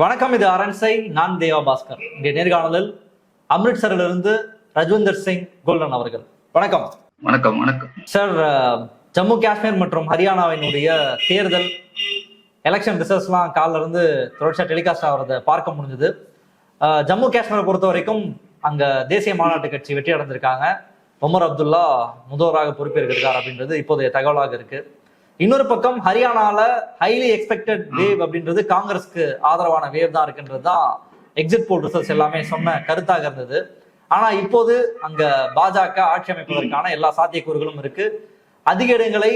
வணக்கம் இது அரண்சை நான் தேவா பாஸ்கர். இங்கே நேர்காணலில் அம்ரிட்சரிலிருந்து ரஜ்வந்தர் சிங் கோல்டன் அவர்கள். வணக்கம். வணக்கம் வணக்கம். சார் ஜம்மு காஷ்மீர் மற்றும் ஹரியானாவினுடைய தேர்தல் எலெக்ஷன் ரிசல்ட்ஸ்லாம் காலில இருந்து தொடர்ச்சியாக டெலிகாஸ்ட் ஆகிறத பார்க்க முடிஞ்சது. ஜம்மு காஷ்மீரை பொறுத்த வரைக்கும் அங்க தேசிய மாநாட்டு கட்சி வெற்றி அடைஞ்சிருக்காங்க உமர் அப்துல்லா முதல்வராக பொறுப்பேற்கிறார் அப்படின்றது இப்போதைய தகவலாக இருக்கு. இன்னொரு பக்கம் ஹரியானால ஹைலி எக்ஸ்பெக்டட் வேவ் அப்படின்றது காங்கிரஸ்க்கு ஆதரவான வேவ் தான் இருக்குன்றது தான் எக்ஸிட் போல் ரிசல்ட்ஸ் எல்லாமே சொன்ன கருத்தாக இருந்தது. ஆனா இப்போது அங்க பாஜக ஆட்சி அமைப்பதற்கான எல்லா சாத்தியக்கூறுகளும் இருக்கு. அதிக இடங்களை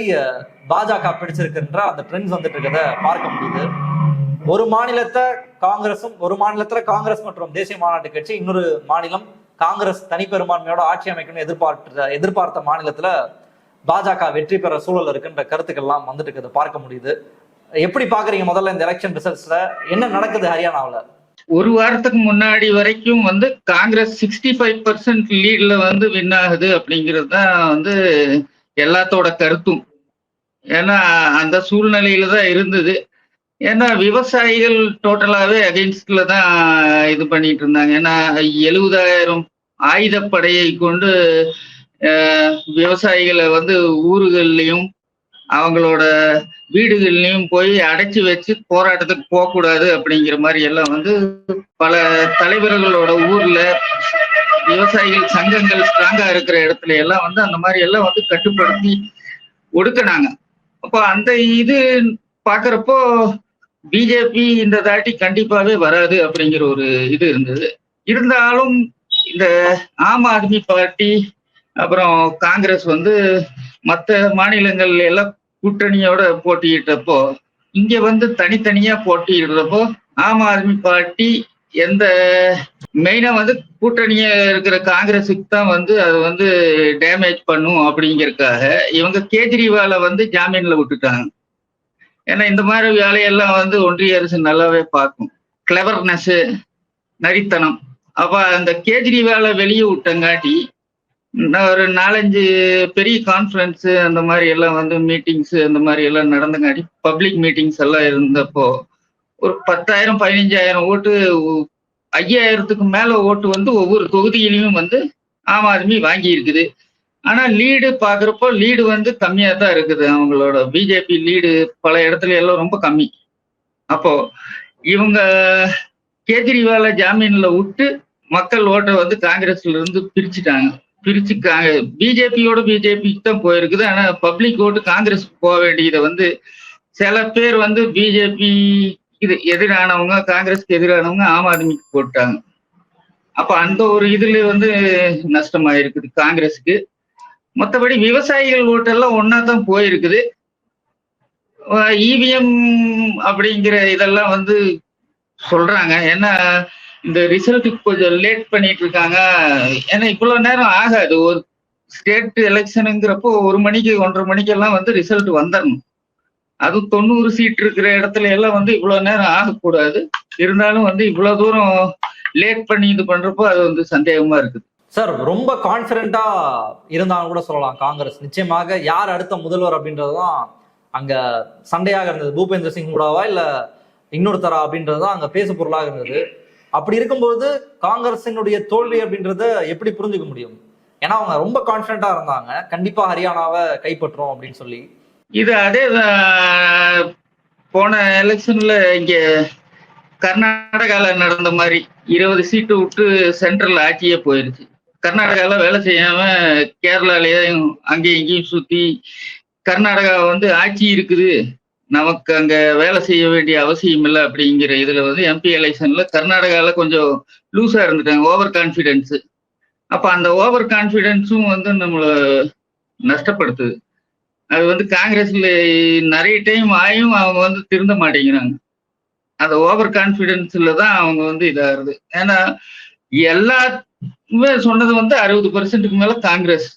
பாஜக பிடிச்சிருக்கின்ற அந்த ட்ரெண்ட்ஸ் வந்துட்டு இருக்கிறத பார்க்க முடியுது. ஒரு மாநிலத்தை காங்கிரஸும் ஒரு மாநிலத்துல காங்கிரஸ் மற்றும் தேசிய மாநாட்டு கட்சி இன்னொரு மாநிலம் காங்கிரஸ் தனிப்பெரும்பான்மையோட ஆட்சி அமைக்கணும்னு எதிர்பார்த்த எதிர்பார்த்த மாநிலத்துல பாஜக வெற்றி பெற சூழல் இருக்குன்ற கருத்துக்கள்லாம் வந்துட்டு இருக்கிறத பார்க்க முடியுது. எப்படி பாக்குறீங்க முதல்ல இந்த எலெக்ஷன் ரிசல்ட்ஸ்ல என்ன நடக்குது ஹரியானாவில்? ஒரு வாரத்துக்கு முன்னாடி வரைக்கும் வந்து காங்கிரஸ் சிக்ஸ்டி ஃபைவ் பர்சன்ட் லீட்ல வந்து வின் ஆகுது அப்படிங்கிறது தான் வந்து எல்லாத்தோட கருத்தும். ஏன்னா அந்த சூழ்நிலையில தான் இருந்தது. ஏன்னா விவசாயிகள் டோட்டலாகவே அகெயின்ஸ்ட்ல தான் இது பண்ணிட்டு இருந்தாங்க. ஏன்னா எழுபதாயிரம் ஆயுதப்படையை கொண்டு விவசாயிகளை வந்து ஊர்கள்லையும் அவங்களோட வீடுகள்லையும் போய் அடைச்சி வச்சு போராட்டத்துக்கு போகக்கூடாது அப்படிங்கிற மாதிரி எல்லாம் வந்து பல தலைவர்களோட ஊர்ல விவசாயிகள் சங்கங்கள் ஸ்ட்ராங்கா இருக்கிற இடத்துல எல்லாம் வந்து அந்த மாதிரி எல்லாம் வந்து கட்டுப்படுத்தி ஒடுக்குனாங்க. அப்போ அந்த இது பாக்குறப்போ பிஜேபி இந்த தாட்டி கண்டிப்பாவே வராது அப்படிங்கிற ஒரு இது இருந்தது. இருந்தாலும் இந்த ஆம் ஆத்மி பார்ட்டி அப்புறம் காங்கிரஸ் வந்து மற்ற மாநிலங்கள்ல எல்லாம் கூட்டணியோட போட்டியிட்டப்போ இங்க வந்து தனித்தனியா போட்டியிடுறப்போ ஆம் ஆத்மி பார்ட்டி எந்த மெயினா வந்து கூட்டணியா இருக்கிற காங்கிரஸுக்கு தான் வந்து அது வந்து டேமேஜ் பண்ணும் அப்படிங்கிறதுக்காக இவங்க கேஜ்ரிவாலை வந்து ஜாமீன்ல விட்டுட்டாங்க. ஏன்னா இந்த மாதிரி வேலையெல்லாம் வந்து ஒன்றிய அரசு நல்லாவே பார்க்கும். கிளவர்னஸ் நரித்தனம். அப்ப அந்த கேஜ்ரிவாலை வெளியே விட்டங்காட்டி ஒரு நாலஞ்சு பெரிய கான்ஃபரன்ஸ் அந்த மாதிரி எல்லாம் வந்து மீட்டிங்ஸ் அந்த மாதிரி எல்லாம் நடந்தங்காட்டி பப்ளிக் மீட்டிங்ஸ் எல்லாம் இருந்தப்போ ஒரு பத்தாயிரம் பதினஞ்சாயிரம் ஓட்டு ஐயாயிரத்துக்கு மேல ஓட்டு வந்து ஒவ்வொரு தொகுதியிலையும் வந்து ஆம் ஆத்மி வாங்கி இருக்குது. ஆனா லீடு பாக்குறப்போ லீடு வந்து கம்மியா தான் இருக்குது. அவங்களோட பிஜேபி லீடு பல இடத்துல எல்லாம் ரொம்ப கம்மி. அப்போ இவங்க கேஜ்ரிவாலை ஜாமீன்ல விட்டு மக்கள் ஓட்டை வந்து காங்கிரஸ்ல இருந்து பிரிச்சுட்டாங்க. பிரிச்சு பிஜேபியோட பிஜேபிக்கு தான் போயிருக்குது. ஆனா பப்ளிக் ஓட்டு காங்கிரஸ் போக வேண்டியதை வந்து சில பேர் வந்து பிஜேபி இது எதிரானவங்க காங்கிரஸ்க்கு எதிரானவங்க ஆம் ஆத்மிக்கு போட்டாங்க. அப்ப அந்த ஒரு இதுல வந்து நஷ்டமாயிருக்குது காங்கிரஸுக்கு. மற்றபடி விவசாயிகள் ஓட்டெல்லாம் ஒன்னா தான் போயிருக்குது. இவிஎம் அப்படிங்கிற இதெல்லாம் வந்து சொல்றாங்க. ஏன்னா இந்த ரிசல்ட்டுக்கு கொஞ்சம் லேட் பண்ணிட்டு இருக்காங்க ஏன்னா இவ்வளவு நேரம் ஆகாது. ஒரு ஸ்டேட் எலெக்ஷனுங்கிறப்போ ஒரு மணிக்கு ஒன்றரை மணிக்கெல்லாம் வந்து ரிசல்ட் வந்துடணும் அது தொண்ணூறு சீட் இருக்கிற இடத்துல எல்லாம் வந்து இவ்வளவு நேரம் ஆகக்கூடாது. இருந்தாலும் வந்து இவ்வளவு தூரம் லேட் பண்ணி இது பண்றப்போ அது வந்து சந்தேகமா இருக்குது. சார் ரொம்ப கான்பிடண்டா இருந்தாலும் கூட சொல்லலாம். காங்கிரஸ் நிச்சயமாக யார் அடுத்த முதல்வர் அப்படின்றதுதான் அங்க சண்டையாக இருந்தது. பூபேந்திர சிங் கூடவா இல்ல இன்னொருத்தரா அப்படின்றதுதான் அங்க பேசு பொருளாக இருந்தது. அப்படி இருக்கும்போது காங்கிரசினுடைய தோல்வி அப்படின்றத எப்படி புரிஞ்சுக்க முடியும்? ஏன்னா அவங்க ரொம்ப கான்பிடண்டா இருந்தாங்க. கண்டிப்பா ஹரியானாவை கைப்பற்றோம் அப்படின்னு சொல்லி. இது அதே போன எலெக்ஷன்ல இங்க கர்நாடகால நடந்த மாதிரி இருபது சீட்டு விட்டு சென்ட்ரல் ஆட்சியே போயிருச்சு. கர்நாடகால வேலை செய்யாம கேரளாலேயும் அங்கேயும் இங்கேயும் சுத்தி கர்நாடகா வந்து ஆட்சி இருக்குது. நமக்கு அங்க வேலை செய்ய வேண்டிய அவசியம் இல்லை அப்படிங்கிற இதுல வந்து எம்பி எலெக்ஷன்ல கர்நாடகால கொஞ்சம் லூஸா இருந்துட்டாங்க ஓவர் கான்ஃபிடென்ஸ் அப்ப அந்த ஓவர் கான்ஃபிடென்ஸும் வந்து நம்மள நஷ்டப்படுத்துது. அது வந்து காங்கிரஸ்ல நிறைய டைம் ஆயும் அவங்க வந்து திருந்த மாட்டேங்கிறாங்க. அந்த ஓவர் கான்பிடன்ஸ்ல தான் அவங்க வந்து இதாகுது. ஏன்னா எல்லாமே சொன்னது வந்து அறுபது பர்சன்ட்டுக்கு மேல காங்கிரஸ்.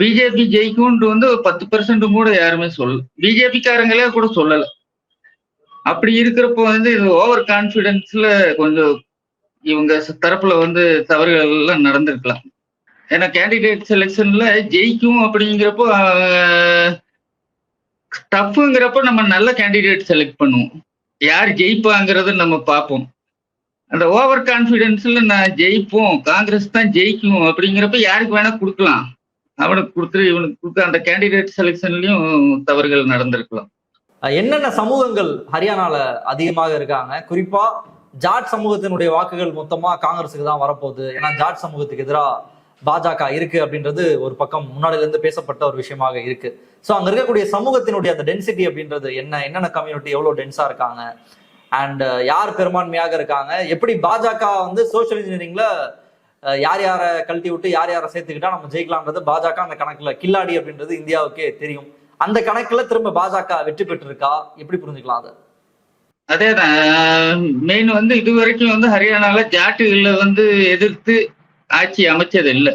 பிஜேபி ஜெயிக்கும்ன்ட்டு வந்து ஒரு பத்து பெர்சன்ட் கூட யாருமே சொல்லல பிஜேபிக்காரங்களே கூட சொல்லல. அப்படி இருக்கிறப்போ வந்து இது ஓவர் கான்பிடன்ஸ்ல கொஞ்சம் இவங்க தரப்புல வந்து தவறுகள் எல்லாம் நடந்திருக்கலாம். ஏன்னா கேண்டிடேட் செலெக்ஷன்ல ஜெயிக்கும் அப்படிங்கிறப்போ டஃப்ங்கிறப்ப நம்ம நல்ல கேண்டிடேட் செலக்ட் பண்ணுவோம். யார் ஜெயிப்பாங்கிறத நம்ம பார்ப்போம். அந்த ஓவர் கான்ஃபிடென்ஸில் நான் ஜெயிப்போம் காங்கிரஸ் தான் ஜெயிக்கும் அப்படிங்கிறப்ப யாருக்கு வேணா கொடுக்கலாம். அவனுக்கு கொடுத்து இவனுக்கு கொடுத்து அந்த கேண்டிடேட் செலெக்ஷன்லயும் தவறுகள் நடந்திருக்கலாம். என்னென்ன சமூகங்கள் ஹரியானால அதிகமாக இருக்காங்க? குறிப்பா ஜாட் சமூகத்தினுடைய வாக்குகள் மொத்தமா காங்கிரஸுக்கு தான் வரப்போகுது. ஏன்னா ஜாட் சமூகத்துக்கு எதிராக பாஜக இருக்கு அப்படின்றது ஒரு பக்கம் முன்னாடில இருந்து பேசப்பட்ட ஒரு விஷயமாக இருக்கு. ஸோ அங்க இருக்கக்கூடிய சமூகத்தினுடைய அந்த டென்சிட்டி அப்படின்றது என்ன? என்னென்ன கம்யூனிட்டி எவ்வளவு டென்ஸா இருக்காங்க? அண்ட் யார் பெரும்பான்மையாக இருக்காங்க? எப்படி பாஜக வந்து சோஷியல் இன்ஜினியரிங்ல யார் யாரை கழட்டி விட்டு யார் யாரை சேர்த்துக்கிட்டா நம்ம ஜெயிக்கலாம்ன்றது பாஜக அந்த கணக்குல. கில்லாடி அப்படின்றது இந்தியாவுக்கே தெரியும். அந்த கணக்குல திரும்ப பாஜக வெற்றி பெற்றிருக்கா? எப்படி புரிஞ்சுக்கலாம் அதை? அதேதான். மெயின் வந்து இது வரைக்கும் வந்து ஹரியானால ஜாட்டுகளை வந்து எதிர்த்து ஆட்சி அமைச்சது இல்லை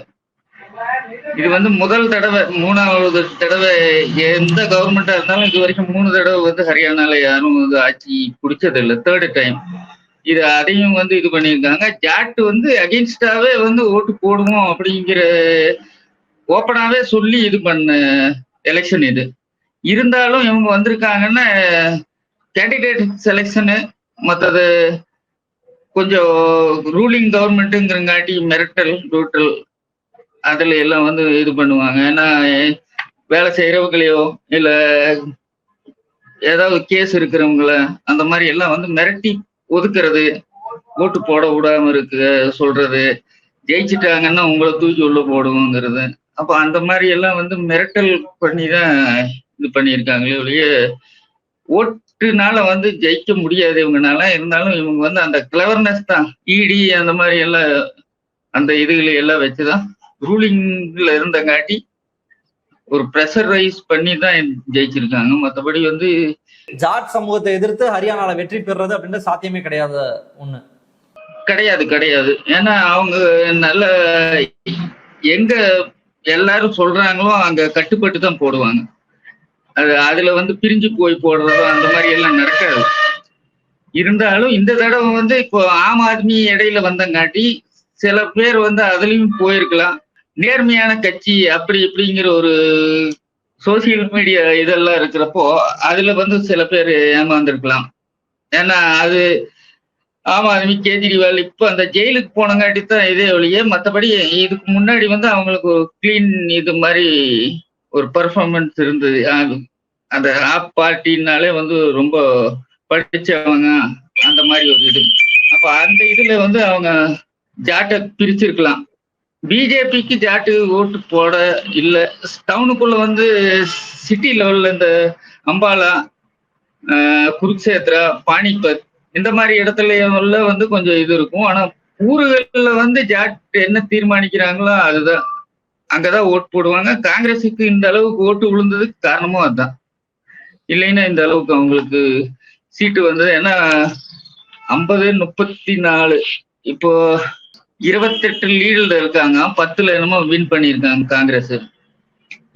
இது வந்து முதல் தடவை மூணாவது தடவை எந்த கவர்மெண்டா இருந்தாலும் இது வரைக்கும் மூணு தடவை வந்து ஹரியானால யாரும் வந்து ஆட்சி பிடிச்சது இல்லை தேர்டு டைம் இது அதையும் வந்து இது பண்ணியிருக்காங்க. ஜாட்டு வந்து அகெயின்ஸ்டாவே வந்து ஓட்டு போடுவோம் அப்படிங்கிற ஓப்பனாவே சொல்லி இது பண்ண எலெக்ஷன் இது. இருந்தாலும் இவங்க வந்திருக்காங்கன்னா கேண்டிடேட் செலெக்ஷனு மற்றது கொஞ்சம் ரூலிங் கவர்மெண்ட்டுங்கிறங்காட்டி மிரட்டல் டூட்டல் அதில் எல்லாம் வந்து இது பண்ணுவாங்க. ஏன்னா வேலை செய்கிறவங்களையோ இல்லை ஏதாவது கேஸ் இருக்கிறவங்கள அந்த மாதிரி எல்லாம் வந்து மிரட்டி ஒதுக்குறது ஓட்டு போட விடாம இருக்கு சொல்றது ஜெயிச்சிட்டாங்கன்னா உங்களை தூக்கி உள்ள போடுவோங்கிறது. அப்ப அந்த மாதிரி எல்லாம் வந்து மிரட்டல் பண்ணி தான் இது பண்ணியிருக்காங்களே ஒழிய ஓட்டுனால வந்து ஜெயிக்க முடியாது இவங்கனால. இருந்தாலும் இவங்க வந்து அந்த கிளவர்னஸ் தான். இடி அந்த மாதிரி எல்லாம் அந்த இதுகளை எல்லாம் வச்சுதான் ரூலிங்ல இருந்தங்காட்டி ஒரு ப்ரெஷர் ரைஸ் பண்ணி தான் ஜெயிச்சிருக்காங்க. மற்றபடி வந்து ஜாட் சமூகத்தை எதிர்த்து ஹரியானால வெற்றி பெறுறது அப்படின்றது சாத்தியமே கிடையாத ஒண்ணு. கிடையாது கிடையாது. ஏன்னா அவங்க நல்ல எங்க எல்லாரும் சொல்றாங்களோ அங்க கட்டுப்பட்டு தான் போடுவாங்க. அது அதுல வந்து பிரிஞ்சு போய் போடுறதோ அந்த மாதிரி எல்லாம் நடக்காது. இருந்தாலும் இந்த தடவை வந்து இப்போ ஆம் ஆத்மி இடையில வந்தங்காட்டி சில பேர் வந்து அதுலயும் போயிருக்கலாம். நேர்மையான கட்சி அப்படி இப்படிங்கிற ஒரு சோசியல் மீடியா இதெல்லாம் இருக்கிறப்போ அதுல வந்து சில பேர் ஏமாந்துருக்கலாம். ஏன்னா அது ஆம் ஆத்மி கேஜ்ரிவால் இப்போ அந்த ஜெயிலுக்கு போனங்காட்டி தான் இதே ஒழிய மற்றபடி இதுக்கு முன்னாடி வந்து அவங்களுக்கு ஒரு கிளீன் இது மாதிரி ஒரு பர்ஃபார்மன்ஸ் இருந்தது. அந்த ஆப் பார்ட்டினாலே வந்து ரொம்ப படிச்சவங்க அந்த மாதிரி ஒரு இது. அப்போ அந்த இதுல வந்து அவங்க ஜாட்டை பிரிச்சிருக்கலாம். பிஜேபிக்கு ஜாட்டு ஓட்டு போட இல்ல. டவுனுக்குள்ள வந்து சிட்டி லெவல்ல இந்த அம்பாலா குருக்ஷேத்ரா பானிபத் இந்த மாதிரி இடத்துல வந்து கொஞ்சம் இது இருக்கும். ஆனா ஊர்களில் வந்து ஜாட் என்ன தீர்மானிக்கிறாங்களோ அதுதான். அங்கதான் ஓட்டு போடுவாங்க. காங்கிரஸுக்கு இந்த அளவுக்கு ஓட்டு விழுந்ததுக்கு காரணமும் அதுதான் இல்லைன்னா இந்த அளவுக்கு அவங்களுக்கு சீட்டு வந்தது. ஏன்னா ஐம்பது முப்பத்தி நாலு. இப்போ இருபத்தெட்டு லீடில் இருக்காங்க. பத்துல என்னமோ வின் பண்ணியிருக்காங்க காங்கிரஸ்.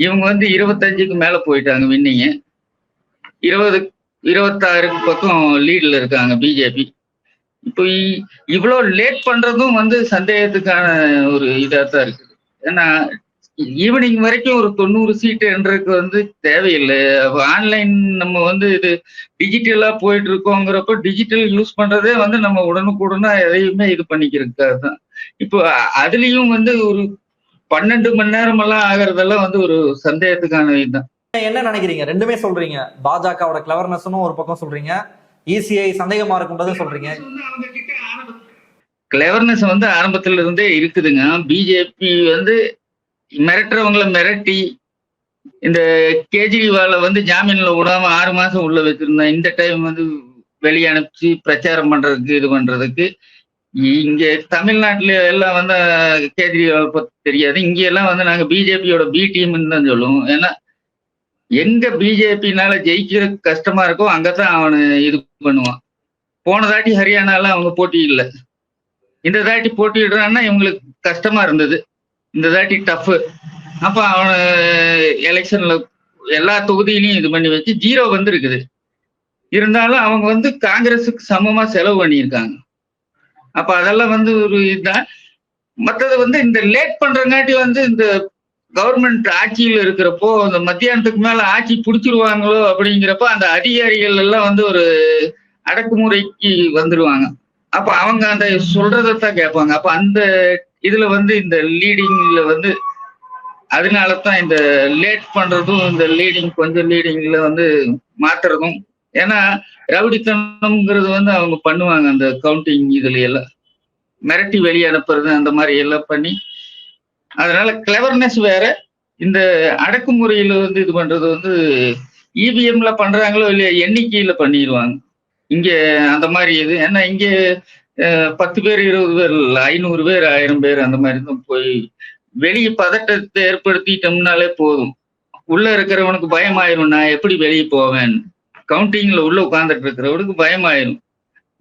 இவங்க வந்து இருபத்தஞ்சுக்கு மேல போயிட்டாங்க வின்னிங்க இருபது இருபத்தாறுக்கு பக்கம் லீடில் இருக்காங்க பிஜேபி இப்போ இவ்வளோ லேட் பண்றதும் வந்து சந்தேகத்துக்கான ஒரு இதாக தான் இருக்குது. ஏன்னா ஈவினிங் வரைக்கும் ஒரு தொண்ணூறு சீட்டு என்றதுக்கு வந்து தேவையில்லை. ஆன்லைன் நம்ம வந்து இது டிஜிட்டலா போயிட்டு இருக்கோங்கிறப்ப டிஜிட்டல் யூஸ் பண்றதே வந்து நம்ம உடனுக்குடனா எதையுமே இது பண்ணிக்கிறதுக்காக தான் இப்போ அதுலயும் வந்து ஒரு பன்னெண்டு மணி நேரம் எல்லாம் ஆகிறதெல்லாம் வந்து ஒரு சந்தேகத்துக்கான இதுதான். என்ன நினைக்கிறீங்க? ரெண்டுமே சொல்றீங்க. பாஜகவோட கிளவர்னஸ்னும் ஒரு பக்கம் சொல்றீங்க. இசிஐ சந்தேகமா இருக்குன்றதும் சொல்றீங்க. கிளவர்னஸ் வந்து ஆரம்பத்துல இருந்தே இருக்குதுங்க. பிஜேபி வந்து மிரட்டுறவங்கள மிரட்டி இந்த கேஜ்ரிவாலை வந்து ஜாமீன்ல விடாம ஆறு மாசம் உள்ள வச்சிருந்தேன் இந்த டைம் வந்து வெளியே அனுப்பிச்சு பிரச்சாரம் பண்றதுக்கு இது பண்றதுக்கு. இங்க தமிழ்நாட்டுல எல்லாம் வந்து கேஜ்ரிவால் பத்தி தெரியாது. இங்க எல்லாம் வந்து நாங்க பிஜேபியோட பி டீம்னு தான் சொல்லுவோம். ஏன்னா எங்க பிஜேபினால ஜெயிக்கிற கஷ்டமா இருக்கோ அங்கதான் அவனை இது பண்ணுவான். போன தாட்டி ஹரியானால அவங்க போட்டி இல்லை. இந்த தாட்டி போட்டிடுறான்னா இவங்களுக்கு கஷ்டமா இருந்தது. இந்த தாட்டி டஃப் அப்ப அவன எலெக்ஷன்ல எல்லா தொகுதியிலையும் இது பண்ணி வச்சு ஜீரோ வந்து இருக்குது இருந்தாலும் அவங்க வந்து காங்கிரஸுக்கு சமமா செலவு பண்ணியிருக்காங்க. அப்ப அதெல்லாம் வந்து ஒரு இதுதான். மற்றது வந்து இந்த லேட் பண்றங்காட்டி வந்து இந்த கவர்மெண்ட் ஆட்சியில் இருக்கிறப்போ அந்த மத்தியானத்துக்கு மேல ஆட்சி பிடிச்சிருவாங்களோ அப்படிங்கிறப்ப அந்த அதிகாரிகள் எல்லாம் வந்து ஒரு அடக்குமுறைக்கு வந்துருவாங்க. அப்ப அவங்க அந்த சொல்றதைத்தான் கேட்பாங்க. அப்ப அந்த இதுல வந்து இந்த லீடிங்ல வந்து அதனால தான் இந்த லேட் பண்றதும் இந்த லீடிங் கொஞ்சம் லீடிங்ல வந்து மாத்துறதும். ஏன்னா ரவுடித்தனம்ங்கிறது வந்து அவங்க பண்ணுவாங்க அந்த கவுண்டிங் இதுல எல்லாம். மிரட்டி வெளியே அனுப்புறது அந்த மாதிரி எல்லாம் பண்ணி. அதனால கிளவர்னஸ் வேற. இந்த அடக்குமுறையில வந்து இது பண்றது வந்து இவிஎம்ல பண்றாங்களோ இல்லையா எண்ணிக்கையில பண்ணிடுவாங்க இங்க அந்த மாதிரி இது. ஏன்னா இங்க பத்து பேர் இருபது பேர் இல்லை ஐநூறு பேர் ஆயிரம் பேர் அந்த மாதிரி தான் போய் வெளியே பதட்டத்தை ஏற்படுத்திட்டோம்னாலே போதும். உள்ள இருக்கிறவனுக்கு பயமாயிரும் நான் எப்படி வெளியே போவேன்? கவுண்டிங்ல உள்ள உட்காந்துட்டு இருக்கிறவனுக்கு பயமாயிரும்.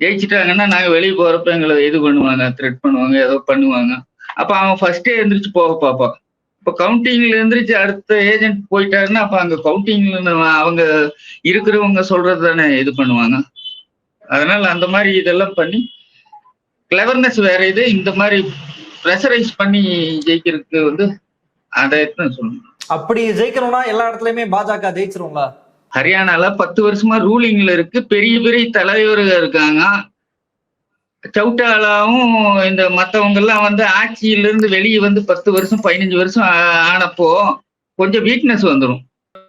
ஜெயிச்சிட்டாங்கன்னா நாங்கள் வெளியே போறப்ப எங்களை இது பண்ணுவாங்க த்ரெட் பண்ணுவாங்க ஏதோ பண்ணுவாங்க. அப்ப அவன் ஃபர்ஸ்டே எந்திரிச்சு போக பார்ப்பான். இப்போ கவுண்டிங்ல எந்திரிச்சு அடுத்த ஏஜென்ட் போயிட்டாருன்னா அப்ப அங்க கவுண்டிங்ல அவங்க இருக்கிறவங்க சொல்றது தானே இது பண்ணுவாங்க. அதனால அந்த மாதிரி இதெல்லாம் பண்ணி கிளவர்னஸ் வேற இது. இந்த மாதிரி ப்ரெஷரைஸ் பண்ணி ஜெயிக்கிறதுக்கு வந்து அதை சொல்லணும். அப்படி ஜெயிக்கணும்னா எல்லா இடத்துலயுமே பாஜக ஜெயிச்சிருங்களா ஹரியானால பத்து வருஷமா ரூலிங்ல இருக்கு. பெரிய பெரிய தலைவர்கள் இருக்காங்க. சவுட்டாலாவும் இந்த மத்தவங்க எல்லாம் வந்து ஆட்சியில இருந்து வெளியே வந்து பத்து வருஷம் பதினஞ்சு வருஷம் ஆனப்போ கொஞ்சம் வீக்னஸ் வந்துடும்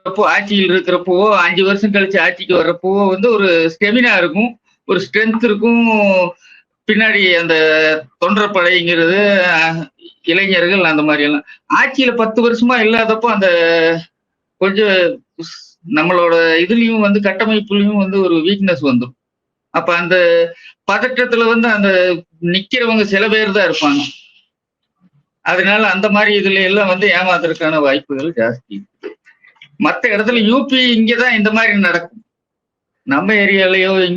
அப்போ ஆட்சியில் இருக்கிறப்போ அஞ்சு வருஷம் கழிச்சு ஆட்சிக்கு வர்றப்போ வந்து ஒரு ஸ்டெமினா இருக்கும். ஒரு ஸ்ட்ரென்த் இருக்கும். பின்னாடி அந்த தொண்டர்படைங்கிறது இளைஞர்கள் அந்த மாதிரி எல்லாம் ஆட்சியில பத்து வருஷமா இல்லாதப்போ அந்த கொஞ்சம் நம்மளோட இதுலயும் வந்து கட்டமைப்புலயும் வந்து ஒரு வீக்னஸ் வந்துடும் அப்ப அந்த பதற்றத்துல வந்து அந்த நிக்கிறவங்க சில பேர் தான் இருப்பாங்க. அதனால அந்த மாதிரி இதுல எல்லாம் வந்து ஏமாத்துறதுக்கான வாய்ப்புகள் ஜாஸ்தி. மற்ற இடத்துல யூபி இங்கதான் இந்த மாதிரி நடக்கும். நம்ம ஏரியாலயோ